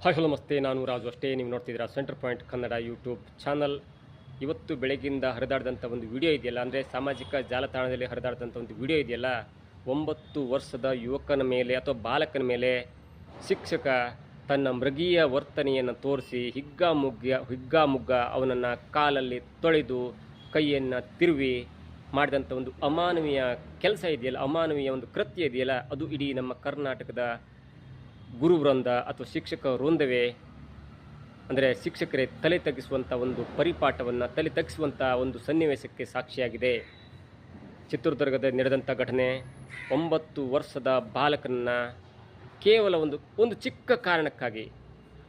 Hi, hello, ನಮಸ್ತೆ. ನಾನು ರಾಜು ಅಷ್ಟೇ. ನೀವು ನೋಡ್ತಿದ್ದೀರಾ centre point Kannada YouTube channel. ಇವತ್ತು ಬೆಳಗ್ಗಿಂದ ಹರಿದಾಡಿದಂಥ ಒಂದು ವಿಡಿಯೋ ಇದೆಯಲ್ಲ? ಅಂದರೆ ಸಾಮಾಜಿಕ ಜಾಲತಾಣದಲ್ಲಿ ಹರಿದಾಡಿದಂಥ ಒಂದು ವಿಡಿಯೋ ಇದೆಯಲ್ಲ? ಒಂಬತ್ತು ವರ್ಷದ ಯುವಕನ ಮೇಲೆ ಅಥವಾ ಬಾಲಕನ ಮೇಲೆ ಶಿಕ್ಷಕ ತನ್ನ ಮೃಗೀಯ ವರ್ತನೆಯನ್ನು ತೋರಿಸಿ ಹಿಗ್ಗಾಮುಗ್ಗ ಹಿಗ್ಗಾಮುಗ್ಗ ಅವನನ್ನು ಕಾಲಲ್ಲಿ ತೊಳೆದು ಕೈಯನ್ನು ತಿರುವಿ ಮಾಡಿದಂಥ ಒಂದು ಅಮಾನವೀಯ ಕೆಲಸ ಇದೆಯಲ್ಲ? ಅಮಾನವೀಯ ಒಂದು ಕೃತ್ಯ ಇದೆಯಲ್ಲ? ಅದು ಇಡೀ ನಮ್ಮ ಕರ್ನಾಟಕದ ಗುರು ವೃಂದ ಅಥವಾ ಶಿಕ್ಷಕ ವೃಂದವೇ, ಅಂದರೆ ಶಿಕ್ಷಕರೇ ತಲೆ ತಗ್ಗಿಸುವಂಥ ಒಂದು ಪರಿಪಾಠವನ್ನು, ತಲೆ ತಗ್ಗಿಸುವಂಥ ಒಂದು ಸನ್ನಿವೇಶಕ್ಕೆ ಸಾಕ್ಷಿಯಾಗಿದೆ. ಚಿತ್ರದುರ್ಗದ ನಡೆದಂಥ ಘಟನೆ, ಒಂಬತ್ತು ವರ್ಷದ ಬಾಲಕನನ್ನು ಕೇವಲ ಒಂದು ಒಂದು ಚಿಕ್ಕ ಕಾರಣಕ್ಕಾಗಿ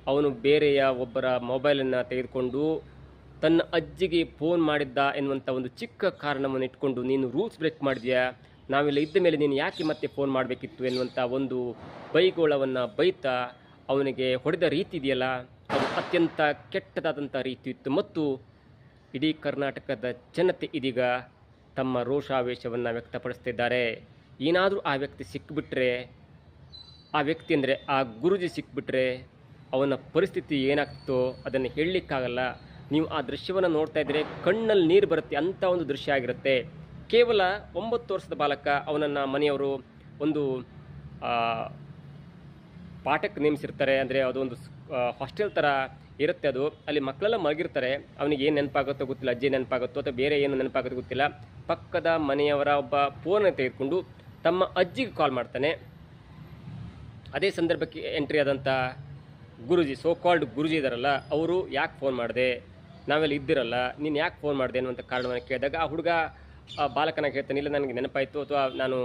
ಅವನು ಬೇರೆಯ ಒಬ್ಬರ ಮೊಬೈಲನ್ನು ತೆಗೆದುಕೊಂಡು ತನ್ನ ಅಜ್ಜಿಗೆ ಫೋನ್ ಮಾಡಿದ್ದ ಎನ್ನುವಂಥ ಒಂದು ಚಿಕ್ಕ ಕಾರಣವನ್ನು ಇಟ್ಕೊಂಡು ನೀನು ರೂಲ್ಸ್ ಬ್ರೇಕ್ ಮಾಡಿದ್ಯಾ? ನಾವೆಲ್ಲ ಇದ್ದ ಮೇಲೆ ನೀನು ಯಾಕೆ ಮತ್ತೆ ಫೋನ್ ಮಾಡಬೇಕಿತ್ತು ಎನ್ನುವಂಥ ಒಂದು ಬೈಗೋಳವನ್ನು ಬೈತಾ ಅವನಿಗೆ ಹೊಡೆದ ರೀತಿ ಇದೆಯಲ್ಲ? ಅದು ಅತ್ಯಂತ ಕೆಟ್ಟದಾದಂಥ ರೀತಿ ಇತ್ತು. ಮತ್ತು ಇಡೀ ಕರ್ನಾಟಕದ ಜನತೆ ಇದೀಗ ತಮ್ಮ ರೋಷಾವೇಶವನ್ನು ವ್ಯಕ್ತಪಡಿಸ್ತಿದ್ದಾರೆ. ಏನಾದರೂ ಆ ವ್ಯಕ್ತಿ ಸಿಕ್ಕಿಬಿಟ್ರೆ ಆ ವ್ಯಕ್ತಿ ಅಂದರೆ ಆ ಗುರುಜಿ ಸಿಕ್ಬಿಟ್ರೆ ಅವನ ಪರಿಸ್ಥಿತಿ ಏನಾಗ್ತಿತ್ತೋ ಅದನ್ನು ಹೇಳಲಿಕ್ಕಾಗಲ್ಲ. ನೀವು ಆ ದೃಶ್ಯವನ್ನು ನೋಡ್ತಾ ಇದ್ದರೆ ಕಣ್ಣಲ್ಲಿ ನೀರು ಬರುತ್ತೆ ಅಂಥ ಒಂದು ದೃಶ್ಯ ಆಗಿರುತ್ತೆ. ಕೇವಲ ಒಂಬತ್ತು ವರ್ಷದ ಬಾಲಕ, ಅವನನ್ನು ಮನೆಯವರು ಒಂದು ಪಾಠಕ್ಕೆ ನೇಮಿಸಿರ್ತಾರೆ. ಅಂದರೆ ಒಂದು ಹಾಸ್ಟೆಲ್ ಥರ ಇರುತ್ತೆ ಅದು. ಅಲ್ಲಿ ಮಕ್ಕಳೆಲ್ಲ ಮಲಗಿರ್ತಾರೆ. ಅವನಿಗೆ ಏನು ನೆನಪಾಗುತ್ತೋ ಗೊತ್ತಿಲ್ಲ. ಅಜ್ಜಿ ನೆನಪಾಗುತ್ತೋ ಅಥವಾ ಬೇರೆ ಏನು ನೆನಪಾಗುತ್ತೋ ಗೊತ್ತಿಲ್ಲ. ಪಕ್ಕದ ಮನೆಯವರ ಒಬ್ಬ ಫೋನನ್ನು ತೆಗೆದುಕೊಂಡು ತಮ್ಮ ಅಜ್ಜಿಗೆ ಕಾಲ್ ಮಾಡ್ತಾನೆ. ಅದೇ ಸಂದರ್ಭಕ್ಕೆ ಎಂಟ್ರಿ ಆದಂಥ ಗುರುಜಿ ಸೋ ಕಾಲ್ಡ್ ಗುರುಜಿ ಇದಾರಲ್ಲ, ಅವರು ಯಾಕೆ ಫೋನ್ ಮಾಡಿದೆ? ನಾವೆಲ್ಲ ಇದ್ದಿರಲ್ಲ, ನೀನು ಯಾಕೆ ಫೋನ್ ಮಾಡಿದೆ ಅನ್ನುವಂಥ ಕಾರಣವನ್ನು ಕೇಳಿದಾಗ ಆ ಹುಡುಗ ಆ ಬಾಲಕನ ಹೇಳ್ತಾನೆ, ಇಲ್ಲ ನನಗೆ ನೆನಪಾಯಿತು ಅಥವಾ ನಾನು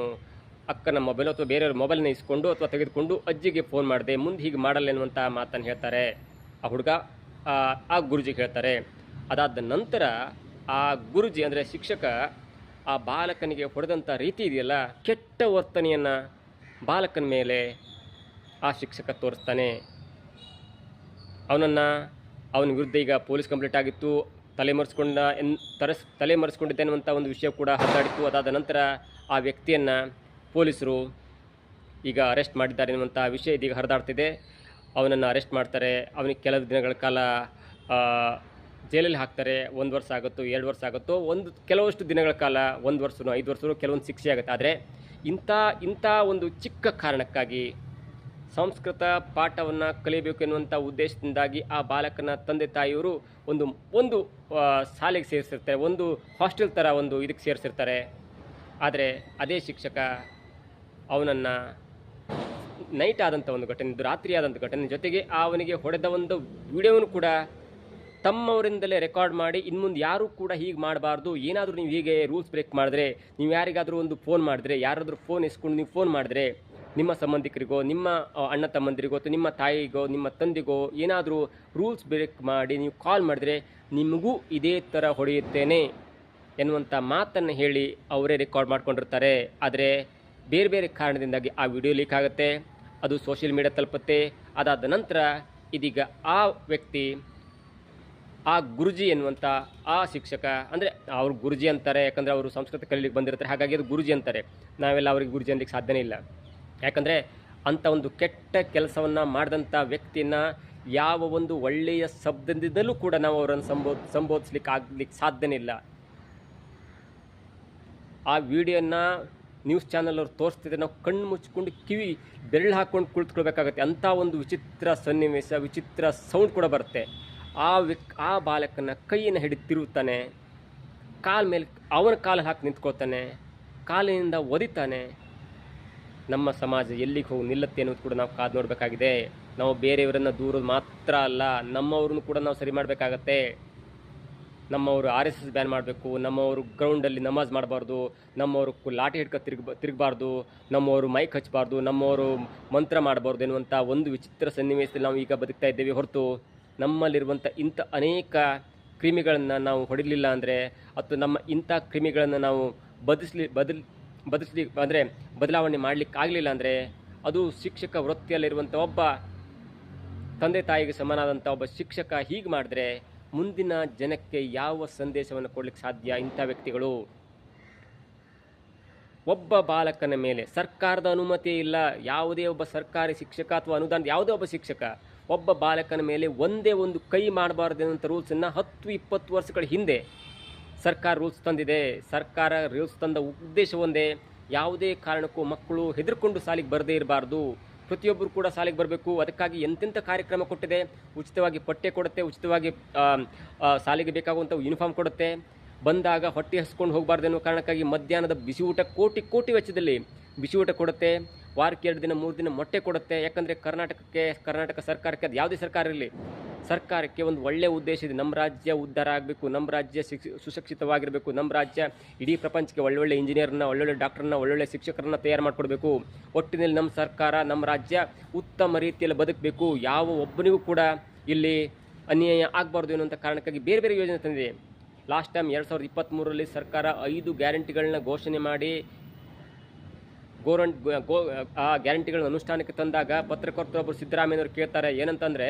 ಅಕ್ಕನ ಮೊಬೈಲ್ ಅಥವಾ ಬೇರೆಯವ್ರ ಮೊಬೈಲ್ನ ಇಸ್ಕೊಂಡು ಅಥವಾ ತೆಗೆದುಕೊಂಡು ಅಜ್ಜಿಗೆ ಫೋನ್ ಮಾಡಿದೆ, ಮುಂದೆ ಹೀಗೆ ಮಾಡಲ್ಲ ಎನ್ನುವಂಥ ಮಾತನ್ನು ಹೇಳ್ತಾರೆ. ಆ ಹುಡುಗ ಆ ಗುರುಜಿ ಹೇಳ್ತಾರೆ. ಅದಾದ ನಂತರ ಆ ಗುರುಜಿ ಅಂದರೆ ಶಿಕ್ಷಕ ಆ ಬಾಲಕನಿಗೆ ಹೊಡೆದಂಥ ರೀತಿ ಇದೆಯಲ್ಲ, ಕೆಟ್ಟ ವರ್ತನೆಯನ್ನು ಬಾಲಕನ ಮೇಲೆ ಆ ಶಿಕ್ಷಕ ತೋರಿಸ್ತಾನೆ. ಅವನನ್ನು, ಅವನ ವಿರುದ್ಧ ಈಗ ಪೊಲೀಸ್ ಕಂಪ್ಲೇಂಟ್ ಆಗಿತ್ತು. ತಲೆಮರೆಸ್ಕೊಂಡ ಎನ್ ತರಸ್ ತಲೆಮರೆಸ್ಕೊಂಡಿದ್ದೆ ಅನ್ನುವಂಥ ಒಂದು ವಿಷಯ ಕೂಡ ಹರಿದಾಡಿತು ಅದಾದ ನಂತರ ಆ ವ್ಯಕ್ತಿಯನ್ನು ಪೊಲೀಸರು ಈಗ ಅರೆಸ್ಟ್ ಮಾಡಿದ್ದಾರೆ ಎನ್ನುವಂಥ ವಿಷಯ ಇದೀಗ ಹರಿದಾಡ್ತಿದೆ. ಅವನನ್ನು ಅರೆಸ್ಟ್ ಮಾಡ್ತಾರೆ. ಅವನಿಗೆ ಕೆಲವು ದಿನಗಳ ಕಾಲ ಜೈಲಲ್ಲಿ ಹಾಕ್ತಾರೆ. ಒಂದು ವರ್ಷ ಆಗುತ್ತೋ, ಎರಡು ವರ್ಷ ಆಗುತ್ತೋ, ಒಂದು ಕೆಲವಷ್ಟು ದಿನಗಳ ಕಾಲ, ಒಂದು ವರ್ಷನೋ, ಐದು ವರ್ಷನೋ, ಕೆಲವೊಂದು ಶಿಕ್ಷೆ ಆಗುತ್ತೆ. ಆದರೆ ಇಂಥ ಇಂಥ ಒಂದು ಚಿಕ್ಕ ಕಾರಣಕ್ಕಾಗಿ ಸಂಸ್ಕೃತ ಪಾಠವನ್ನು ಕಲಿಯಬೇಕು ಎನ್ನುವಂಥ ಉದ್ದೇಶದಿಂದಾಗಿ ಆ ಬಾಲಕನ ತಂದೆ ತಾಯಿಯವರು ಒಂದು ಒಂದು ಶಾಲೆಗೆ ಸೇರಿಸಿರ್ತಾರೆ. ಒಂದು ಹಾಸ್ಟೆಲ್ ಥರ ಒಂದು ಇದಕ್ಕೆ ಸೇರಿಸಿರ್ತಾರೆ. ಆದರೆ ಅದೇ ಶಿಕ್ಷಕ ಅವನನ್ನು ನೈಟ್ ಆದಂಥ ಒಂದು ಘಟನೆ, ರಾತ್ರಿ ಆದಂಥ ಘಟನೆ ಜೊತೆಗೆ ಆ ಅವನಿಗೆ ಹೊಡೆದ ಒಂದು ವಿಡಿಯೋವನ್ನು ಕೂಡ ತಮ್ಮವರಿಂದಲೇ ರೆಕಾರ್ಡ್ ಮಾಡಿ ಇನ್ನು ಮುಂದೆ ಯಾರೂ ಕೂಡ ಹೀಗೆ ಮಾಡಬಾರ್ದು, ಏನಾದರೂ ನೀವು ಹೀಗೆ ರೂಲ್ಸ್ ಬ್ರೇಕ್ ಮಾಡಿದ್ರೆ, ನೀವು ಯಾರಿಗಾದರೂ ಒಂದು ಫೋನ್ ಮಾಡಿದ್ರೆ, ಯಾರಾದರೂ ಫೋನ್ ಇಸ್ಕೊಂಡು ನೀವು ಫೋನ್ ಮಾಡಿದ್ರೆ ನಿಮ್ಮ ಸಂಬಂಧಿಕರಿಗೋ, ನಿಮ್ಮ ಅಣ್ಣ ತಮ್ಮಂದಿರಿಗೋ ಅಥವಾ ನಿಮ್ಮ ತಾಯಿಗೋ, ನಿಮ್ಮ ತಂದೆಗೋ ಏನಾದರೂ ರೂಲ್ಸ್ ಬ್ರೇಕ್ ಮಾಡಿ ನೀವು ಕಾಲ್ ಮಾಡಿದ್ರೆ ನಿಮಗೂ ಇದೇ ಥರ ಹೊಡೆಯುತ್ತೇನೆ ಎನ್ನುವಂಥ ಮಾತನ್ನು ಹೇಳಿ ಅವರೇ ರೆಕಾರ್ಡ್ ಮಾಡ್ಕೊಂಡಿರ್ತಾರೆ. ಆದರೆ ಬೇರೆ ಬೇರೆ ಕಾರಣದಿಂದಾಗಿ ಆ ವಿಡಿಯೋ ಲೀಕ್ ಆಗುತ್ತೆ. ಅದು ಸೋಷಿಯಲ್ ಮೀಡಿಯಾ ತಲುಪುತ್ತೆ. ಅದಾದ ನಂತರ ಇದೀಗ ಆ ವ್ಯಕ್ತಿ, ಆ ಗುರುಜಿ ಎನ್ನುವಂಥ ಆ ಶಿಕ್ಷಕ, ಅಂದರೆ ಅವ್ರು ಗುರುಜಿ ಅಂತಾರೆ, ಯಾಕಂದರೆ ಅವರು ಸಂಸ್ಕೃತ ಕಲೀಲಿಕ್ಕೆ ಬಂದಿರ್ತಾರೆ. ಹಾಗಾಗಿ ಅದು ಗುರುಜಿ ಅಂತಾರೆ. ನಾವೆಲ್ಲ ಅವ್ರಿಗೆ ಗುರುಜಿ ಅನ್ಲಿಕ್ಕೆ ಸಾಧ್ಯನೇ ಇಲ್ಲ. ಯಾಕಂದರೆ ಅಂಥ ಒಂದು ಕೆಟ್ಟ ಕೆಲಸವನ್ನು ಮಾಡಿದಂಥ ವ್ಯಕ್ತಿಯನ್ನು ಯಾವ ಒಂದು ಒಳ್ಳೆಯ ಶಬ್ದದಿಂದಲೂ ಕೂಡ ನಾವು ಅವರನ್ನು ಸಂಬೋ ಸಂಬೋಧಿಸ್ಲಿಕ್ಕೆ ಆಗ್ಲಿಕ್ಕೆ ಸಾಧ್ಯನೇ ಇಲ್ಲ. ಆ ವಿಡಿಯೋನ ನ್ಯೂಸ್ ಚಾನಲ್ ಅವ್ರು ತೋರಿಸ್ತಿದ್ರೆ ನಾವು ಕಣ್ಣು ಮುಚ್ಕೊಂಡು ಕಿವಿ ಬೆರಳು ಹಾಕ್ಕೊಂಡು ಕುಳಿತುಕೊಳ್ಬೇಕಾಗತ್ತೆ. ಅಂಥ ಒಂದು ವಿಚಿತ್ರ ಸನ್ನಿವೇಶ, ವಿಚಿತ್ರ ಸೌಂಡ್ ಕೂಡ ಬರುತ್ತೆ. ಆ ವ್ಯಕ್ ಆ ಬಾಲಕನ ಕೈಯನ್ನು ಹಿಡಿದು ತಿರುಗುತ್ತಾನೆ ಕಾಲ ಮೇಲೆ, ಅವನ ಕಾಲು ಹಾಕಿ ನಿಂತ್ಕೋತಾನೆ ಕಾಲಿನಿಂದ ಒದಿತಾನೆ. ನಮ್ಮ ಸಮಾಜ ಎಲ್ಲಿಗೆ ಹೋಗಿ ನಿಲ್ಲುತ್ತೆ ಅನ್ನೋದು ಕೂಡ ನಾವು ಕಾದು ನೋಡಬೇಕಾಗಿದೆ. ನಾವು ಬೇರೆಯವರನ್ನು ದೂರ ಮಾತ್ರ ಅಲ್ಲ ನಮ್ಮವ್ರನ್ನು ಕೂಡ ನಾವು ಸರಿ ಮಾಡಬೇಕಾಗತ್ತೆ. ನಮ್ಮವರು ಆರ್ ಎಸ್ ಎಸ್ ಬ್ಯಾನ್ ಮಾಡಬೇಕು, ನಮ್ಮವರು ಗ್ರೌಂಡಲ್ಲಿ ನಮಾಜ್ ಮಾಡಬಾರ್ದು, ನಮ್ಮವರು ಲಾಠಿ ಹಿಡ್ಕೊ ತಿರುಗ ತಿರುಗಬಾರ್ದು, ನಮ್ಮವರು ಮೈಕ್ ಹಚ್ಚಬಾರ್ದು ನಮ್ಮವರು ಮಂತ್ರ ಮಾಡಬಾರ್ದು ಎನ್ನುವಂಥ ಒಂದು ವಿಚಿತ್ರ ಸನ್ನಿವೇಶದಲ್ಲಿ ನಾವು ಈಗ ಬದುಕ್ತಾ ಇದ್ದೇವೆ ಹೊರತು ನಮ್ಮಲ್ಲಿರುವಂಥ ಇಂಥ ಅನೇಕ ಕ್ರಿಮಿಗಳನ್ನು ನಾವು ಹೊಡಿಲಿಲ್ಲ ಅಂದರೆ, ಅಥವಾ ನಮ್ಮ ಇಂಥ ಕ್ರಿಮಿಗಳನ್ನು ನಾವು ಬದಿಸ್ಲಿ, ಬದಲ್ ಬದಲಿಸ್ಲಿ ಅಂದರೆ ಬದಲಾವಣೆ ಮಾಡಲಿಕ್ಕೆ ಆಗಲಿಲ್ಲ ಅಂದರೆ ಅದು ಶಿಕ್ಷಕ ವೃತ್ತಿಯಲ್ಲಿರುವಂಥ ಒಬ್ಬ ತಂದೆ ತಾಯಿಗೆ ಸಮನಾದಂಥ ಒಬ್ಬ ಶಿಕ್ಷಕ ಹೀಗೆ ಮಾಡಿದ್ರೆ ಮುಂದಿನ ಜನಕ್ಕೆ ಯಾವ ಸಂದೇಶವನ್ನು ಕೊಡಲಿಕ್ಕೆ ಸಾಧ್ಯ ಇಂಥ ವ್ಯಕ್ತಿಗಳು? ಒಬ್ಬ ಬಾಲಕನ ಮೇಲೆ ಸರ್ಕಾರದ ಅನುಮತಿ ಇಲ್ಲ, ಯಾವುದೇ ಒಬ್ಬ ಸರ್ಕಾರಿ ಶಿಕ್ಷಕ ಅಥವಾ ಅನುದಾನ ಯಾವುದೇ ಒಬ್ಬ ಶಿಕ್ಷಕ ಒಬ್ಬ ಬಾಲಕನ ಮೇಲೆ ಒಂದೇ ಒಂದು ಕೈ ಮಾಡಬಾರ್ದು ಅನ್ನೋಂಥ ರೂಲ್ಸನ್ನು ಹತ್ತು ಇಪ್ಪತ್ತು ವರ್ಷಗಳ ಹಿಂದೆ ಸರ್ಕಾರ ರೂಲ್ಸ್ ತಂದಿದೆ, ಸರ್ಕಾರ ರೂಲ್ಸ್ ತಂದ ಉದ್ದೇಶ ಒಂದೇ ಯಾವುದೇ ಕಾರಣಕ್ಕೂ ಮಕ್ಕಳು ಹೆದರ್ಕೊಂಡು ಸಾಲಿಗೆ ಬರದೇ ಇರಬಾರ್ದು. ಪ್ರತಿಯೊಬ್ಬರು ಕೂಡ ಸಾಲಿಗೆ ಬರಬೇಕು. ಅದಕ್ಕಾಗಿ ಎಂತೆಂಥ ಕಾರ್ಯಕ್ರಮ ಕೊಟ್ಟಿದೆ. ಉಚಿತವಾಗಿ ಪಠ್ಯ ಕೊಡುತ್ತೆ, ಉಚಿತವಾಗಿ ಸಾಲಿಗೆ ಬೇಕಾಗುವಂಥ ಯೂನಿಫಾರ್ಮ್ ಕೊಡುತ್ತೆ. ಬಂದಾಗ ಹೊಟ್ಟೆ ಹಸ್ಕೊಂಡು ಹೋಗಬಾರ್ದು ಅನ್ನೋ ಕಾರಣಕ್ಕಾಗಿ ಮಧ್ಯಾಹ್ನದ ಬಿಸಿ ಊಟ ಕೋಟಿ ಕೋಟಿ ವೆಚ್ಚದಲ್ಲಿ ಬಿಸಿ ಊಟ ಕೊಡುತ್ತೆ. ವಾರಕ್ಕೆ ಎರಡು ದಿನ, ಮೂರು ದಿನ ಮೊಟ್ಟೆ ಕೊಡುತ್ತೆ. ಯಾಕಂದರೆ ಕರ್ನಾಟಕಕ್ಕೆ, ಕರ್ನಾಟಕ ಸರ್ಕಾರಕ್ಕೆ ಅದು ಯಾವುದೇ ಸರ್ಕಾರ ಇರಲಿ. ಸರ್ಕಾರಕ್ಕೆ ಒಂದು ಒಳ್ಳೆಯ ಉದ್ದೇಶ ಇದೆ. ನಮ್ಮ ರಾಜ್ಯ ಉದ್ಧಾರ ಆಗಬೇಕು ನಮ್ಮ ರಾಜ್ಯ ಶಿಕ್ಷ, ಸುಶಿಕ್ಷಿತವಾಗಿರಬೇಕು, ನಮ್ಮ ರಾಜ್ಯ ಇಡೀ ಪ್ರಪಂಚಕ್ಕೆ ಒಳ್ಳೊಳ್ಳೆ ಇಂಜಿನಿಯರ್ನ, ಒಳ್ಳೊಳ್ಳೆ ಡಾಕ್ಟರ್ನ, ಒಳ್ಳೊಳ್ಳೆ ಶಿಕ್ಷಕರನ್ನ ತಯಾರು ಮಾಡಿಕೊಡ್ಬೇಕು. ಒಟ್ಟಿನಲ್ಲಿ ನಮ್ಮ ಸರ್ಕಾರ, ನಮ್ಮ ರಾಜ್ಯ ಉತ್ತಮ ರೀತಿಯಲ್ಲಿ ಬದುಕಬೇಕು. ಯಾವ ಒಬ್ಬನಿಗೂ ಕೂಡ ಇಲ್ಲಿ ಅನ್ಯಾಯ ಆಗಬಾರ್ದು ಅನ್ನುವಂಥ ಕಾರಣಕ್ಕಾಗಿ ಬೇರೆ ಬೇರೆ ಯೋಜನೆ ತಂದಿದೆ. ಲಾಸ್ಟ್ ಟೈಮ್ ಎರಡು ಸಾವಿರದ ಇಪ್ಪತ್ತ್ಮೂರರಲ್ಲಿ ಸರ್ಕಾರ ಐದು ಗ್ಯಾರಂಟಿಗಳನ್ನ ಘೋಷಣೆ ಮಾಡಿ ಗೋರಂಟ್ ಗೋ, ಆ ಗ್ಯಾರಂಟಿಗಳನ್ನ ಅನುಷ್ಠಾನಕ್ಕೆ ತಂದಾಗ ಪತ್ರಕರ್ತರೊಬ್ಬರು ಸಿದ್ದರಾಮಯ್ಯನವರು ಕೇಳ್ತಾರೆ, ಏನಂತಂದರೆ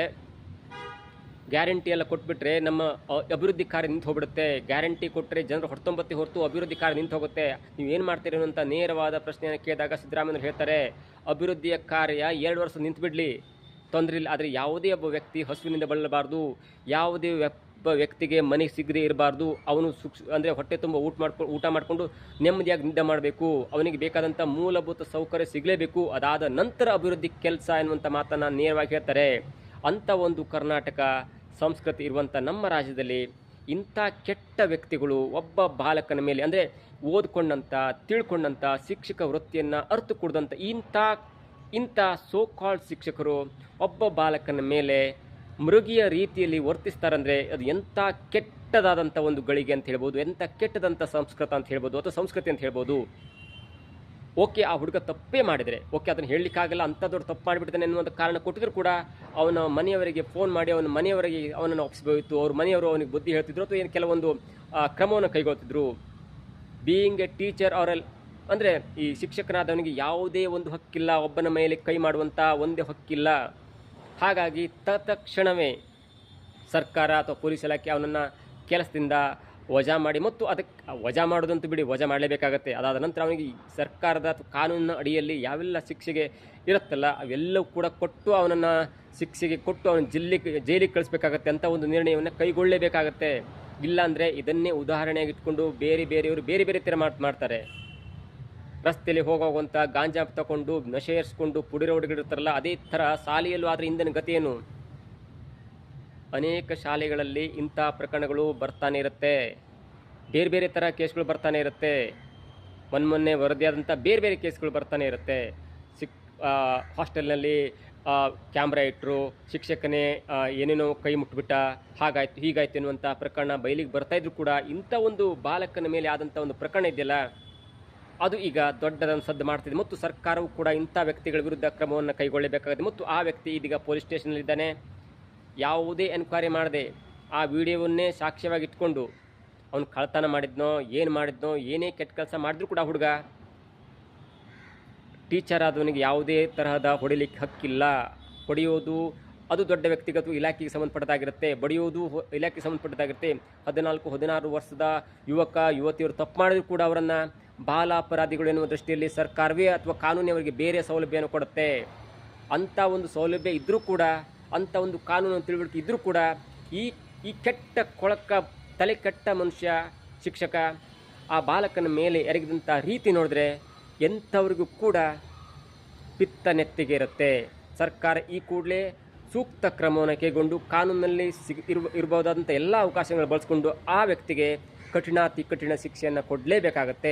ಗ್ಯಾರಂಟಿ ಎಲ್ಲ ಕೊಟ್ಬಿಟ್ರೆ ನಮ್ಮ ಅಭಿವೃದ್ಧಿ ಕಾರ್ಯ ನಿಂತು ಹೋಗ್ಬಿಡುತ್ತೆ. ಗ್ಯಾರಂಟಿ ಕೊಟ್ಟರೆ ಜನರು ಹೊರತೊಂಬತ್ತಿ ಹೊರತು ಅಭಿವೃದ್ಧಿ ಕಾರ್ಯ ನಿಂತು ಹೋಗುತ್ತೆ. ನೀವು ಏನು ಮಾಡ್ತೀರಿ ಅಂತ ನೇರವಾದ ಪ್ರಶ್ನೆಯನ್ನು ಕೇಳಿದಾಗ ಸಿದ್ದರಾಮಯ್ಯ ಹೇಳ್ತಾರೆ, ಅಭಿವೃದ್ಧಿಯ ಕಾರ್ಯ ಎರಡು ವರ್ಷ ನಿಂತುಬಿಡಲಿ ತೊಂದರೆ ಇಲ್ಲ. ಆದರೆ ಯಾವುದೇ ಒಬ್ಬ ವ್ಯಕ್ತಿ ಹಸುವಿನಿಂದ ಬಳಲಬಾರ್ದು. ಯಾವುದೇ ಒಬ್ಬ ವ್ಯಕ್ತಿಗೆ ಮನೆಗೆ ಸಿಗದೆ ಇರಬಾರ್ದು. ಅವನು ಸುಕ್ಷ ಅಂದರೆ ಹೊಟ್ಟೆ ತುಂಬ ಊಟ ಮಾಡ್ಕೊ, ಊಟ ಮಾಡಿಕೊಂಡು ನೆಮ್ಮದಿಯಾಗಿ ನಿದ್ದೆ ಮಾಡಬೇಕು. ಅವನಿಗೆ ಬೇಕಾದಂಥ ಮೂಲಭೂತ ಸೌಕರ್ಯ ಸಿಗಲೇಬೇಕು. ಅದಾದ ನಂತರ ಅಭಿವೃದ್ಧಿ ಕೆಲಸ ಎನ್ನುವಂಥ ಮಾತನ್ನು ನೇರವಾಗಿ ಹೇಳ್ತಾರೆ. ಅಂಥ ಒಂದು ಕರ್ನಾಟಕ ಸಂಸ್ಕೃತಿ ಇರುವಂಥ ನಮ್ಮ ರಾಜ್ಯದಲ್ಲಿ ಇಂಥ ಕೆಟ್ಟ ವ್ಯಕ್ತಿಗಳು ಒಬ್ಬ ಬಾಲಕನ ಮೇಲೆ, ಅಂದರೆ ಓದ್ಕೊಂಡಂಥ ತಿಳ್ಕೊಂಡಂಥ ಶಿಕ್ಷಕ ವೃತ್ತಿಯನ್ನು ಅರ್ಥ ಕೊಡ್ದಂಥ ಇಂಥ ಇಂಥ ಸೋ ಕಾಲ್ಡ್ ಶಿಕ್ಷಕರು ಒಬ್ಬ ಬಾಲಕನ ಮೇಲೆ ಮೃಗಿಯ ರೀತಿಯಲ್ಲಿ ವರ್ತಿಸ್ತಾರಂದರೆ ಅದು ಎಂಥ ಕೆಟ್ಟದಾದಂಥ ಒಂದು ಗಳಿಗೆ ಅಂತ ಹೇಳ್ಬೋದು, ಎಂಥ ಕೆಟ್ಟದಂಥ ಸಂಸ್ಕೃತ ಅಂತ ಹೇಳ್ಬೋದು, ಅಥವಾ ಸಂಸ್ಕೃತಿ ಅಂತ ಹೇಳ್ಬೋದು. ಓಕೆ, ಆ ಹುಡುಗ ತಪ್ಪೇ ಮಾಡಿದರೆ. ಓಕೆ, ಅದನ್ನು ಹೇಳಲಿಕ್ಕಾಗಲ್ಲ ಅಂಥ ದೊಡ್ಡ ತಪ್ಪು ಮಾಡಿಬಿಡ್ತಾನೆ ಅನ್ನುವಂಥ ಕಾರಣ ಕೊಟ್ಟಿದ್ರು ಕೂಡ ಅವನ ಮನೆಯವರಿಗೆ ಫೋನ್ ಮಾಡಿ, ಅವನ ಮನೆಯವರಿಗೆ ಅವನನ್ನು ಒಪ್ಪಿಸ್ಬೋಯಿತು ಅವ್ರ ಮನೆಯವರು ಅವನಿಗೆ ಬುದ್ಧಿ ಹೇಳ್ತಿದ್ರು ಅಥವಾ ಏನು ಕೆಲವೊಂದು ಕ್ರಮವನ್ನು ಕೈಗೊಳ್ತಿದ್ರು. ಬೀಯಿಂಗ್ ಎ ಟೀಚರ್ ಅವರಲ್ಲಿ ಅಂದರೆ ಈ ಶಿಕ್ಷಕನಾದವನಿಗೆ ಯಾವುದೇ ಒಂದು ಹಕ್ಕಿಲ್ಲ, ಒಬ್ಬನ ಮೇಲೆ ಕೈ ಮಾಡುವಂಥ ಒಂದೇ ಹಕ್ಕಿಲ್ಲ. ಹಾಗಾಗಿ ತತ್ಕ್ಷಣವೇ ಸರ್ಕಾರ ಅಥವಾ ಪೊಲೀಸ್ ಇಲಾಖೆ ಅವನನ್ನು ಕೆಲಸದಿಂದ ವಜಾ ಮಾಡಿ ಮತ್ತು ಅದಕ್ಕೆ ವಜಾ ಮಾಡೋದಂತೂ ಬಿಡಿ, ವಜಾ ಮಾಡಲೇಬೇಕಾಗತ್ತೆ. ಅದಾದ ನಂತರ ಅವನಿಗೆ ಸರ್ಕಾರದ ಕಾನೂನಿನ ಅಡಿಯಲ್ಲಿ ಯಾವೆಲ್ಲ ಶಿಕ್ಷೆಗೆ ಇರುತ್ತಲ್ಲ, ಅವೆಲ್ಲವೂ ಕೂಡ ಕೊಟ್ಟು ಅವನನ್ನು ಶಿಕ್ಷೆಗೆ ಕೊಟ್ಟು ಅವನ ಜಿಲ್ಲೆಗೆ, ಜೈಲಿಗೆ ಕಳಿಸ್ಬೇಕಾಗತ್ತೆ ಅಂತ ಒಂದು ನಿರ್ಣಯವನ್ನು ಕೈಗೊಳ್ಳಲೇಬೇಕಾಗತ್ತೆ. ಇಲ್ಲಾಂದರೆ ಇದನ್ನೇ ಉದಾಹರಣೆಯಾಗಿ ಇಟ್ಕೊಂಡು ಬೇರೆ ಬೇರೆಯವರು ಬೇರೆ ಬೇರೆ ಥರ ಮಾತು ಮಾಡ್ತಾರೆ. ರಸ್ತೆಯಲ್ಲಿ ಹೋಗುವಂಥ ಗಾಂಜಾ ತಗೊಂಡು ನಶೆ ಏರಿಸ್ಕೊಂಡು ಪುಡಿ ರೋಡ್ಗಳಿರ್ತಾರಲ್ಲ, ಅದೇ ಥರ ಸಾಲಿಯಲ್ಲೂ ಆದರೆ ಇಂದಿನ ಗತಿಯೇನು ಅನೇಕ ಶಾಲೆಗಳಲ್ಲಿ ಇಂಥ ಪ್ರಕರಣಗಳು ಬರ್ತಾನೆ ಇರುತ್ತೆ. ಬೇರೆ ಬೇರೆ ಥರ ಕೇಸ್ಗಳು ಬರ್ತಾನೆ ಇರುತ್ತೆ. ಮೊನ್ನೆ ವರದಿಯಾದಂಥ ಬೇರೆ ಬೇರೆ ಕೇಸ್ಗಳು ಬರ್ತಾನೆ ಇರುತ್ತೆ. ಸಿಕ್ ಹಾಸ್ಟೆಲ್ನಲ್ಲಿ ಕ್ಯಾಮ್ರಾ ಇಟ್ಟರು, ಶಿಕ್ಷಕನೇ ಏನೇನೋ ಕೈ ಮುಟ್ಬಿಟ್ಟ, ಹಾಗಾಯ್ತು, ಹೀಗಾಯ್ತು ಎನ್ನುವಂಥ ಪ್ರಕರಣ ಬಯಲಿಗೆ ಬರ್ತಾ ಇದ್ರು ಕೂಡ ಇಂಥ ಒಂದು ಬಾಲಕನ ಮೇಲೆ ಆದಂಥ ಒಂದು ಪ್ರಕರಣ ಇದೆಯಲ್ಲ, ಅದು ಈಗ ದೊಡ್ಡದನ್ನು ಸದ್ದು ಮಾಡ್ತಿದೆ. ಮತ್ತು ಸರ್ಕಾರವು ಕೂಡ ಇಂಥ ವ್ಯಕ್ತಿಗಳ ವಿರುದ್ಧ ಕ್ರಮವನ್ನು ಕೈಗೊಳ್ಳಬೇಕಾಗಿದೆ. ಮತ್ತು ಆ ವ್ಯಕ್ತಿ ಇದೀಗ ಪೊಲೀಸ್ ಸ್ಟೇಷನಲ್ಲಿದ್ದಾನೆ. ಯಾವುದೇ ಎನ್ಕ್ವೈರಿ ಮಾಡದೆ ಆ ವಿಡಿಯೋವನ್ನೇ ಸಾಕ್ಷ್ಯವಾಗಿ ಇಟ್ಕೊಂಡು ಅವನು ಕಳ್ತನ ಮಾಡಿದ್ನೋ, ಏನು ಮಾಡಿದ್ನೋ, ಏನೇ ಕೆಟ್ಟ ಕೆಲಸ ಮಾಡಿದ್ರು ಕೂಡ ಹುಡುಗ ಟೀಚರ್ ಆದವನಿಗೆ ಯಾವುದೇ ತರಹದ ಹೊಡಿಲಿಕ್ಕೆ ಹಕ್ಕಿಲ್ಲ. ಹೊಡೆಯೋದು ಅದು ದೊಡ್ಡ ವ್ಯಕ್ತಿಗತ ಇಲಾಖೆಗೆ ಸಂಬಂಧಪಟ್ಟದಾಗಿರುತ್ತೆ ಬಡಿಯೋದು ಇಲಾಖೆಗೆ ಸಂಬಂಧಪಟ್ಟದಾಗಿರುತ್ತೆ ಹದಿನಾಲ್ಕು, ಹದಿನಾರು ವರ್ಷದ ಯುವಕ, ಯುವತಿಯರು ತಪ್ಪು ಮಾಡಿದ್ರು ಕೂಡ ಅವರನ್ನು. ಬಾಲ ಅಪರಾಧಿಗಳು ಎನ್ನುವ ದೃಷ್ಟಿಯಲ್ಲಿ ಸರ್ಕಾರವೇ ಅಥವಾ ಕಾನೂನೇ ಅವರಿಗೆ ಬೇರೆ ಸೌಲಭ್ಯವನ್ನು ಕೊಡುತ್ತೆ. ಅಂಥ ಒಂದು ಸೌಲಭ್ಯ ಇದ್ದರೂ ಕೂಡ ಅಂಥ ಒಂದು ಕಾನೂನು ತಿಳುವಳಿಕೆ ಇದ್ರೂ ಕೂಡ ಈ ಈ ಕೆಟ್ಟ ಕೊಳಕ, ತಲೆ ಕೆಟ್ಟ ಮನುಷ್ಯ, ಶಿಕ್ಷಕ, ಆ ಬಾಲಕನ ಮೇಲೆ ಎರಗಿದಂಥ ರೀತಿ ನೋಡಿದ್ರೆ ಎಂಥವ್ರಿಗೂ ಕೂಡ ಪಿತ್ತ ನೆತ್ತಿಗೆ ಇರುತ್ತೆ. ಸರ್ಕಾರ ಈ ಕೂಡಲೇ ಸೂಕ್ತ ಕ್ರಮವನ್ನು ಕೈಗೊಂಡು ಕಾನೂನಿನಲ್ಲಿ ಸಿಗ್ ಇರುವ ಇರಬಹುದಾದಂಥ ಎಲ್ಲ ಅವಕಾಶಗಳನ್ನು ಬಳಸ್ಕೊಂಡು ಆ ವ್ಯಕ್ತಿಗೆ ಕಠಿಣಾತಿ ಕಠಿಣ ಶಿಕ್ಷೆಯನ್ನು ಕೊಡಲೇಬೇಕಾಗತ್ತೆ.